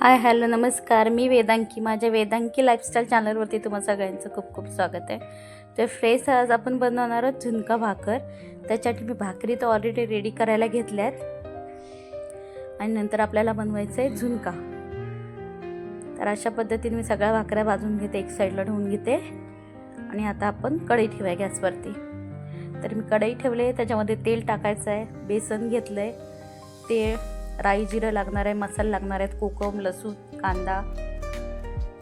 Hi hello नमस्कार. मी वेदांकी. माझ्या वेदांकी lifestyle चॅनलवरती तुम्हा सगळ्यांचं खूप खूप स्वागत आहे. तर फ्रेश आज आपण बनवणार आहोत झुणका भाकर. त्याच्यासाठी मी भाकरी तर ऑलरेडी रेडी करायला घेतल्यात. आणि नंतर आपल्याला बनवायचं आहे झुणका. तर अशा पद्धतीने मी सगळ्या भाकऱ्या भाजून घेते एक साईडला ठेवून घेते. आणि आता आपण कढई ठेवूया गॅसवरती. तर मी कढई ठेवले त्याच्यामध्ये तेल टाकायचं आहे. बेसन घेतलं आहे तेळ राई जिरं लागणार आहे मसाले लागणार आहेत कोकम लसूण कांदा.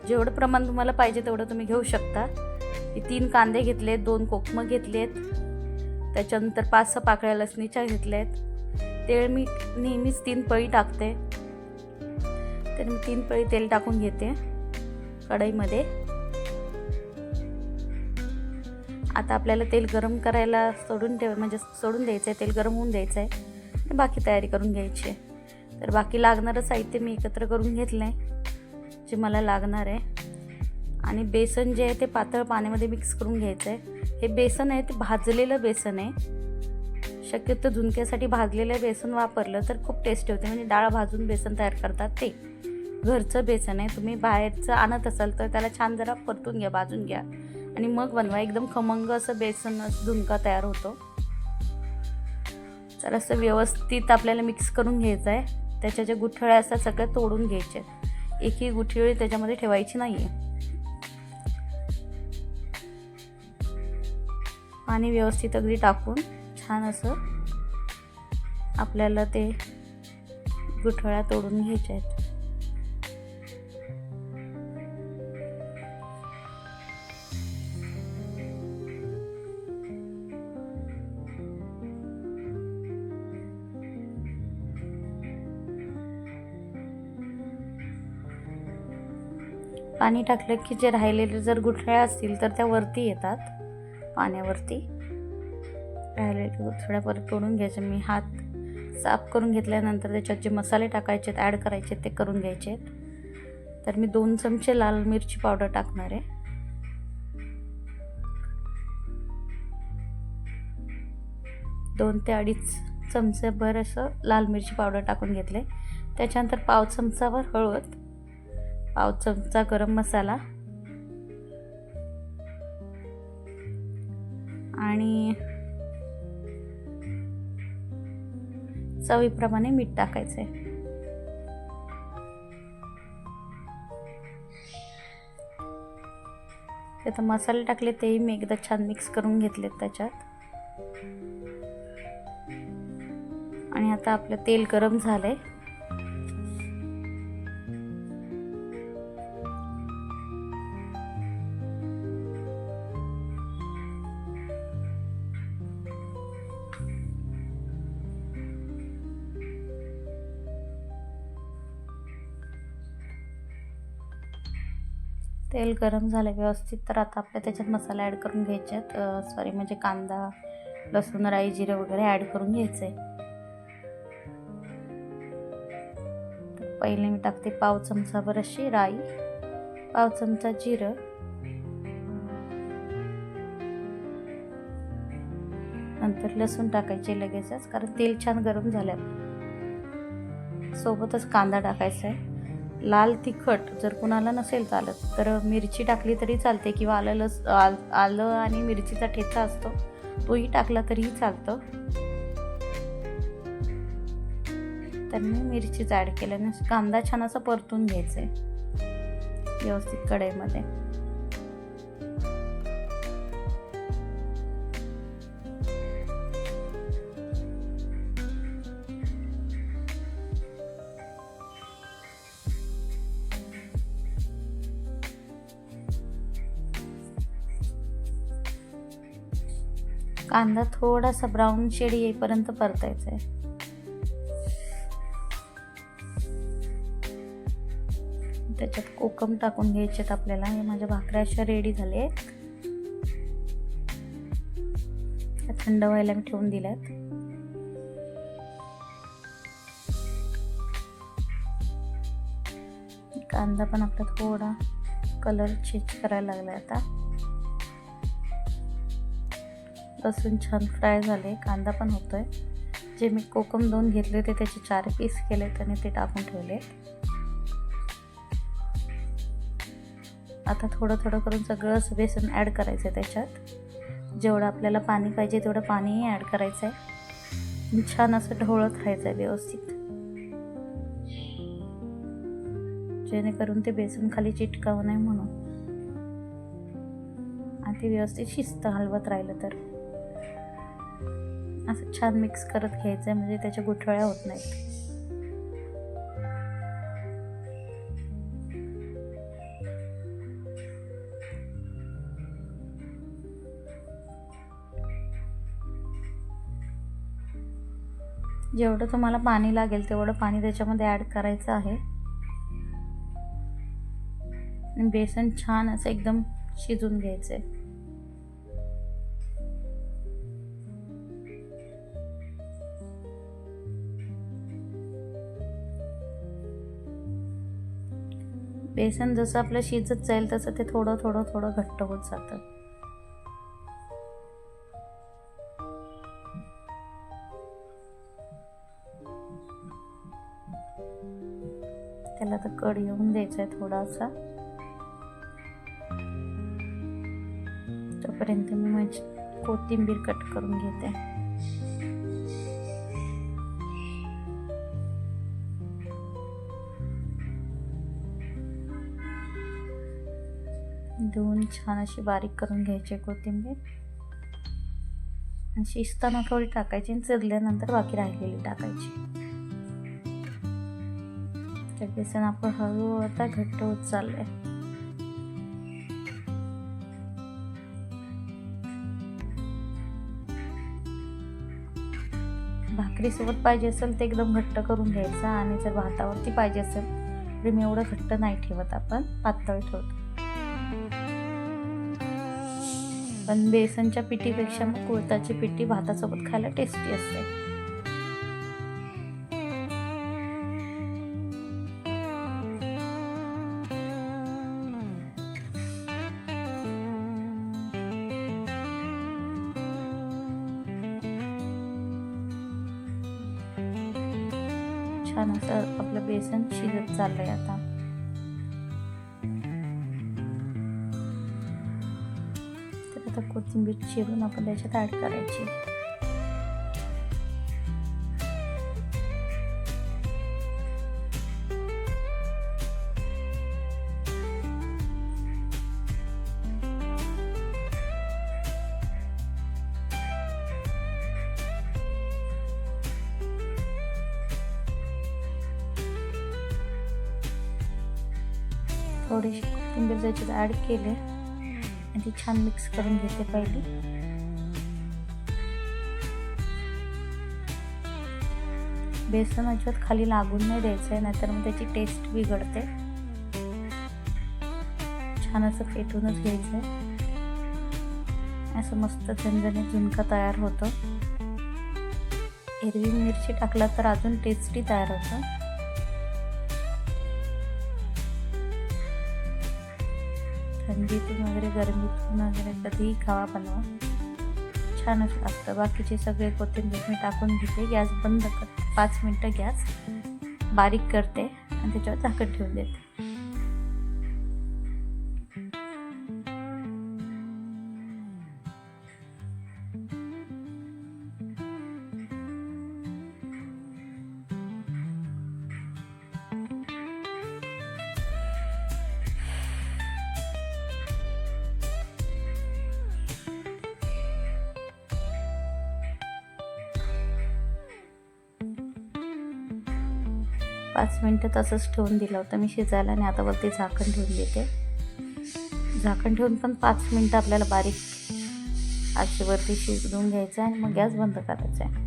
जेवढं प्रमाण तुम्हाला पाहिजे तेवढं तुम्ही घेऊ शकता. तीन कांदे घेतलेत दोन कोकमं घेतलेत. त्याच्यानंतर पाच सहा पाकळ्या लसणीच्या घेतल्यात. तेल मी नेहमीच तीन पळी टाकते. तर मी तीन पळी तेल टाकून घेते कढईमध्ये. आता आपल्याला तेल गरम करायला सोडून ठेव म्हणजे सोडून द्यायचं आहे तेल गरम होऊन द्यायचं आहे बाकी तयारी करून घ्यायची आहे. तर बाकी लागणारं साहित्य मी एकत्र करून घेतलं आहे जे मला लागणार आहे. आणि बेसन जे आहे ते पातळ पाण्यामध्ये मिक्स करून घ्यायचं आहे हे बेसन आहे ते भाजलेलं बेसन आहे. शक्यतो झुणक्यासाठी भाजलेलं बेसन वापरलं तर खूप टेस्टी होते. म्हणजे डाळ भाजून बेसन तयार करतात ते. घरचं बेसन आहे तुम्ही बाहेरचं आणत असाल तर त्याला छान जरा परतून घ्या भाजून घ्या. आणि मग बनवा एकदम खमंग असं बेसन झुणका तयार होतो. तर असं व्यवस्थित आपल्याला मिक्स करून घ्यायचं आहे त्याच्या ज्या गुठळ्या असतात सगळ्या तोडून घ्यायच्या एकही गुठळी त्याच्यामध्ये ठेवायची नाही आहे पाणी व्यवस्थित अगदी टाकून छान असं आपल्याला ते गुठळ्या तोडून घ्यायच्या आहेत. पाणी टाकलं की जे राहिलेले जर गुठळ्या असतील तर त्या वरती येतात पाण्यावरती. राहिलेल्या गुठळ्या परत तोडून घ्यायच्या मी हात साफ करून घेतल्यानंतर त्याच्यात जे मसाले टाकायचे आहेत ॲड करायचे ते करून घ्यायचे आहेत. तर मी दोन चमचे लाल मिरची पावडर टाकणार आहे. दोन ते अडीच चमचेभर असं लाल मिरची पावडर टाकून घेतले. त्याच्यानंतर पाव चमचावर हळद. पाव चमचा गरम मसाला. आणि चवीप्रमाणे मीठ टाकायचं आहे आता मसाले टाकले तेही मी एकदा छान मिक्स करून घेतलेत त्याच्यात. आणि आता आपलं तेल गरम झालंय. तेल गरम झालं व्यवस्थित तर आता आपल्या त्याच्यात मसाला ॲड करून घ्यायचे आहेत. सॉरी म्हणजे कांदा लसूण राई जिरे वगैरे ॲड करून घ्यायचे. आहे पहिले मी टाकते पाव चमचाभर अशी राई पाव चमचा जिरं. नंतर लसूण टाकायचे लगेचच कारण तेल छान गरम झालं. सोबतच कांदा टाकायचा आहे. लाल तिखट जर कुणाला नसेल चालत तर मिरची टाकली तरी चालते किंवा आलं लस आल आलं आणि मिरचीचा ठेचा असतो तोही टाकला तरीही चालतं. तर मी मिरचीच ॲड केल्याने कांदा छान असा परतून घ्यायचा आहे व्यवस्थित कढईमध्ये. कांदा थोडासा ब्राऊन शेड येईपर्यंत परतायचा आहे त्याच्यात कोकम टाकून घ्यायचेत आपल्याला. हे माझ्या भाकऱ्या अशा रेडी झाले आहेत थंड व्हायला मी ठेवून दिल्यात. कांदा पण आपला थोडा कलर चेंज करायला लागला आता. लसूण छान फ्राय झाले. कांदा पण होतोय. जे मी कोकम दोन घेतले होते त्याचे चार पीस केले आणि ते टाकून ठेवले. आता थोडं थोडं करून सगळंच बेसन ॲड करायचं आहे त्याच्यात. जेवढं आपल्याला पाणी पाहिजे तेवढं पाणीही ॲड करायचं आहे छान असं ढवळत राहायचं आहे व्यवस्थित. जेणेकरून ते बेसन खाली चिटकावं नाही म्हणून. आणि ते व्यवस्थित शिस्त हलवत राहिलं तर. असं छान मिक्स करत घ्यायचं आहे म्हणजे त्याच्या गुठळ्या होत नाहीत. जेवढं तुम्हाला पाणी लागेल तेवढं पाणी त्याच्यामध्ये ॲड करायचं आहे. बेसन छान असं एकदम शिजून घ्यायचं आहे बेसन जसं आपलं शिजत जाईल तसं ते थोडं थोडं थोडं घट्ट होत जातं. त्याला तर कड येऊन द्यायचा आहे थोडासा. तोपर्यंत मी माझी कोथिंबीर कट करून घेते. धुवून छान अशी बारीक करून घ्यायची कोथिंबीर. आणि शिजताना थोडी टाकायची आणि चिरल्यानंतर बाकी राहिलेली टाकायची. तर बेसन आपण हळूहळू आता घट्ट होत चाललंय. भाकरीसोबत पाहिजे असेल ते एकदम घट्ट करून घ्यायचं आणि जर भातावरती पाहिजे असेल तर मी एवढं घट्ट नाही ठेवत आपण पातळ ठेवतो. पण बेसनच्या पिठीपेक्षा मग कुळताची पिठी भातासोबत खायला टेस्टी असते. छान असं आपलं बेसन शिजत चाललंय आता. आता कोथिंबीर चिरून आपण त्याच्यात ॲड करायची थोडीशी कोथिंबीर त्याच्यात ॲड केले आणि ती छान मिक्स करून घेते पहिली. बेसन अजिबात खाली लागून नाही द्यायचं आहे नाहीतर मग त्याची टेस्ट बिघडते. छान असं फेटूनच घ्यायचं आहे असं मस्त झणझणीत झुणका तयार होतो. हिरवी मिरची टाकला तर अजून टेस्टी तयार होतं. थंडीतून वगैरे गरमीतून वगैरे कधीही खावा बनवा. छानच लागतं. बाकीचे सगळे कोथिंबीर मी टाकून घेते. गॅस बंद कर पाच मिनटं गॅस बारीक करते आणि त्याच्यावर झाकण ठेवून देते. पाच मिनटं तसंच ठेवून दिलं होतं मी शिजायला आणि आता वरती झाकण ठेवून देते. झाकण ठेवून पण पाच मिनटं आपल्याला बारीक आचेवरती शिजवून घ्यायचं आहे आणि मग गॅस बंद करायचा आहे.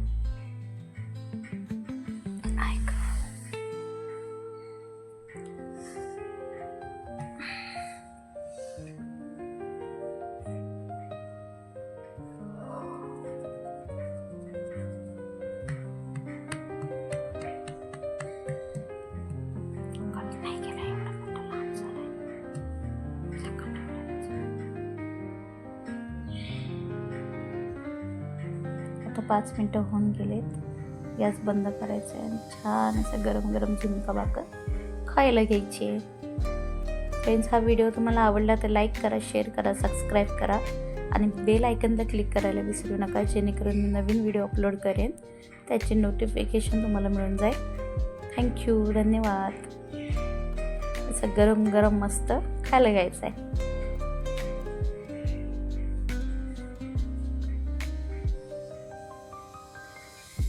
पाच मिनटं होऊन गेलेत. गॅस बंद करायचा आहे आणि छान असं गरम गरम झुणका भाकर खायला घ्यायची. आहे फ्रेंड्स हा व्हिडिओ तुम्हाला आवडला तर लाईक करा शेअर करा सबस्क्राईब करा आणि बेल आयकनला क्लिक करायला विसरू नका जेणेकरून मी नवीन व्हिडिओ अपलोड करेन. त्याचे नोटिफिकेशन तुम्हाला मिळून जाईल. थँक्यू धन्यवाद. असं गरम गरम मस्त खायला घ्यायचं आहे